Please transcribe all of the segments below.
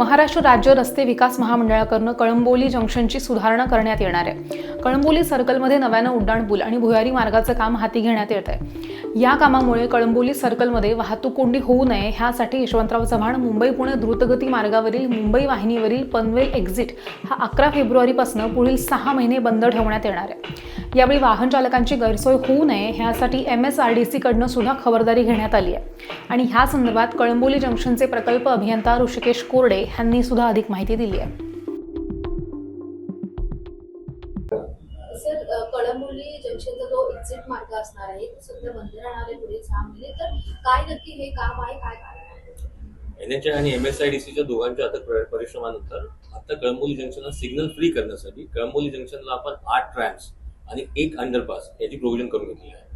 महाराष्ट्र राज्य रस्ते विकास महामंडळाकडनं कळंबोली जंक्शनची सुधारणा करण्यात येणार आहे. कळंबोली सर्कलमध्ये नव्यानं उड्डाणपूल आणि भुयारी मार्गाचं काम हाती घेण्यात येत आहे. या कामामुळे कळंबोली सर्कलमध्ये वाहतूक कोंडी होऊ नये ह्यासाठी यशवंतराव चव्हाण मुंबई पुणे द्रुतगती मार्गावरील मुंबई वाहिनीवरील पनवेल एक्झिट हा अकरा फेब्रुवारीपासून पुढील सहा महिने बंद ठेवण्यात येणार आहे. यावेळी वाहन चालकांची गैरसोय होऊ नये ह्यासाठी एम एस आर डी सीकडनं सुद्धा खबरदारी घेण्यात आली आहे. आणि ह्या संदर्भात कळंबोली जंक्शनचे प्रकल्प अभियंता ऋषिकेश कोरडे यांनी सुद्धा अधिक माहिती दिली आहे. कळंबोली जंक्शनचा जो एक्झिट मार्ग असणार आहे तो सध्या बंद राहणार आहे पुढे सहा महिने. तर काय नक्की हे काम आहे काय कारण आहे? एन एच आणि एम एस आय डी सीच्या दोघांच्या आता प्र- परिश्रमानंतर आता कळंबोली जंक्शनला सिग्नल फ्री करण्यासाठी कळंबोली जंक्शनला आपण आठ ट्रॅम्प्स आणि एक अंडरपास याची प्रोव्हिजन करून घेतली आहे.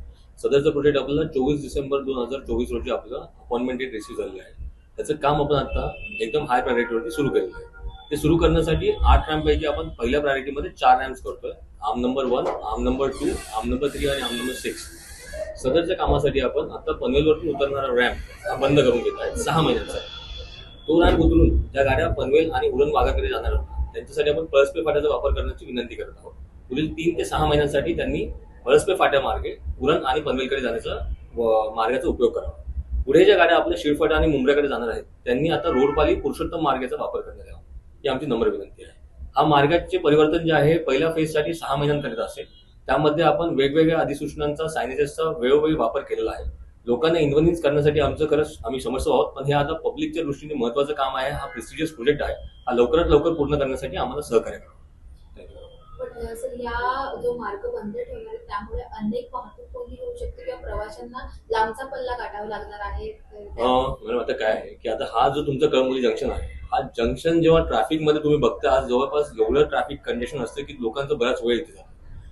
सदरचं प्रोजेक्ट आपल्याला चोवीस डिसेंबर दोन हजार चोवीस रोजी आपलं अपॉइंटमेंट डेट रिसीव्ह झालेलं आहे. त्याचं काम आपण आता एकदम हाय प्रायोरिटीवरती सुरू केलेलं आहे. ते सुरू करण्यासाठी आठ रॅम्पपैकी आपण पहिल्या प्रायोरिटीमध्ये चार रॅम्प्स करतोय. आम नंबर वन आम नंबर टू आम नंबर थ्री आणि आम नंबर सिक्स सदरच्या कामासाठी आपण आता पनवेलवरती उतरणारा रॅम्प हा बंद करून घेत आहे. सहा महिन्यांचा तो रॅम्प उतरून ज्या गाड्या पनवेल आणि उरण भागाकडे जाणार होत्या त्यांच्यासाठी आपण पळसपे फाट्याचा वापर करण्याची विनंती करत आहोत. पुढील तीन ते सहा महिन्यांसाठी त्यांनी पळसपे फाट्या मार्गे उरण आणि पनवेलकडे जाण्याचा मार्गाचा उपयोग करावा. पुढे ज्या गाड्या आपल्या शिरफाटा आणि मुंबईकडे जाणार आहेत त्यांनी आता रोडपाली पुरुषोत्तम मार्गाचा वापर करण्यात यावा. ही आमची नम्र विनंती आहे. हा मार्गाचे परिवर्तन जे आहे पहिल्या फेजसाठी सहा महिन्यांकरिता असेल. त्यामध्ये आपण वेगवेगळ्या अधिसूचनांचा सायनेजेसचा वेळोवेळी वापर केलेला आहे. लोकांना इन्व्हनिन्स करण्यासाठी आमचं खरंच आम्ही समजतो आहोत पण हे आता पब्लिकच्या दृष्टीने महत्वाचं काम आहे. हा प्रेस्टिजियस प्रोजेक्ट आहे. हा लवकरात लवकर पूर्ण करण्यासाठी आम्हाला सहकार्य करावं Thank you. पण अ, सर या जो मार्ग बंद ठेवणार आहे त्यामुळे अनेक वाहतूक कोंडी होऊ शकते किंवा प्रवाशांना लांबचा पल्ला गाठावा लागणार आहे. मॅडम आता काय आहे की आता हा जो तुमचा कळमुली जंक्शन आहे हा जंक्शन जेव्हा ट्रॅफिकमध्ये तुम्ही बघता आज जवळपास एवढं ट्रॅफिक कंडिशन असतं की लोकांचा बराच वेळ इथे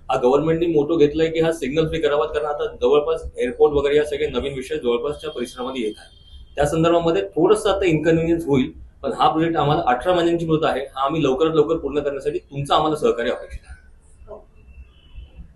हा गव्हर्नमेंटने मोठं घेतलाय की हा सिग्नल फ्री करावा कारण आता जवळपास एअरपोर्ट वगैरे या सगळे नवीन विषय जवळपासच्या परिसरामध्ये येत आहे त्या संदर्भामध्ये थोडंसं आता इन्कन्व्हिनियन्स होईल पण हा प्रोजेक्ट आम्हाला अठरा महिन्यांची होत आहे. हा आम्ही लवकरात लवकर पूर्ण करण्यासाठी तुमचं आम्हाला सहकार्य अपेक्षित आहे.